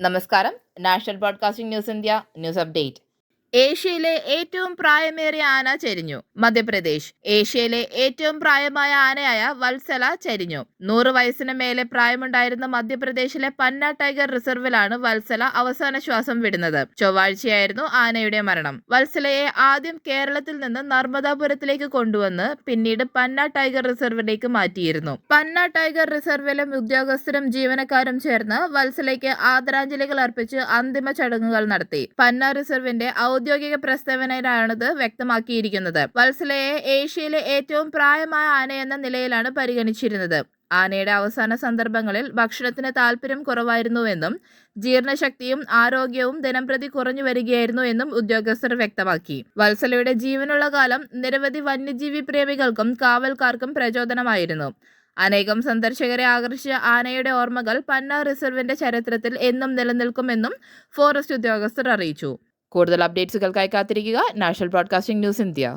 നമസ്കാരം. National broadcasting news India news update. ഏഷ്യയിലെ ഏറ്റവും പ്രായമേറിയ ആന ചരിഞ്ഞു. മധ്യപ്രദേശ്. ഏഷ്യയിലെ ഏറ്റവും പ്രായമായ ആനയായ വത്സല ചരിഞ്ഞു. നൂറ് വയസ്സിന് മേലെ പ്രായമുണ്ടായിരുന്ന മധ്യപ്രദേശിലെ പന്ന ടൈഗർ റിസർവിലാണ് വത്സല അവസാന ശ്വാസം വിടുന്നത്. ചൊവ്വാഴ്ചയായിരുന്നു ആനയുടെ മരണം. വത്സലയെ ആദ്യം കേരളത്തിൽ നിന്ന് നർമ്മദാപുരത്തിലേക്ക് കൊണ്ടുവന്ന് പിന്നീട് പന്ന ടൈഗർ റിസർവിലേക്ക് മാറ്റിയിരുന്നു. പന്ന ടൈഗർ റിസർവിലെ ഉദ്യോഗസ്ഥരും ജീവനക്കാരും ചേർന്ന് വത്സലയ്ക്ക് ആദരാഞ്ജലികൾ അർപ്പിച്ച് അന്തിമ ചടങ്ങുകൾ നടത്തി. പന്ന റിസർവിന്റെ ഔദ്യോഗിക പ്രസ്താവനയിലാണിത് വ്യക്തമാക്കിയിരിക്കുന്നത്. വത്സലയെ ഏഷ്യയിലെ ഏറ്റവും പ്രായമായ ആനയെന്ന നിലയിലാണ് പരിഗണിച്ചിരുന്നത്. ആനയുടെ അവസാന സന്ദർഭങ്ങളിൽ ഭക്ഷണത്തിന് താല്പര്യം കുറവായിരുന്നുവെന്നും ജീർണശക്തിയും ആരോഗ്യവും ദിനംപ്രതി കുറഞ്ഞു വരികയായിരുന്നു എന്നും ഉദ്യോഗസ്ഥർ വ്യക്തമാക്കി. വത്സലയുടെ ജീവനുള്ള കാലം നിരവധി വന്യജീവി പ്രേമികൾക്കും കാവൽക്കാർക്കും പ്രചോദനമായിരുന്നു. അനേകം സന്ദർശകരെ ആകർഷിച്ച ആനയുടെ ഓർമ്മകൾ പന്ന റിസർവിന്റെ ചരിത്രത്തിൽ എന്നും നിലനിൽക്കുമെന്നും ഫോറസ്റ്റ് ഉദ്യോഗസ്ഥർ അറിയിച്ചു. കൂടുതൽ അപ്ഡേറ്റ്സുകൾക്കായി കാത്തിരിക്കുക. National broadcasting news India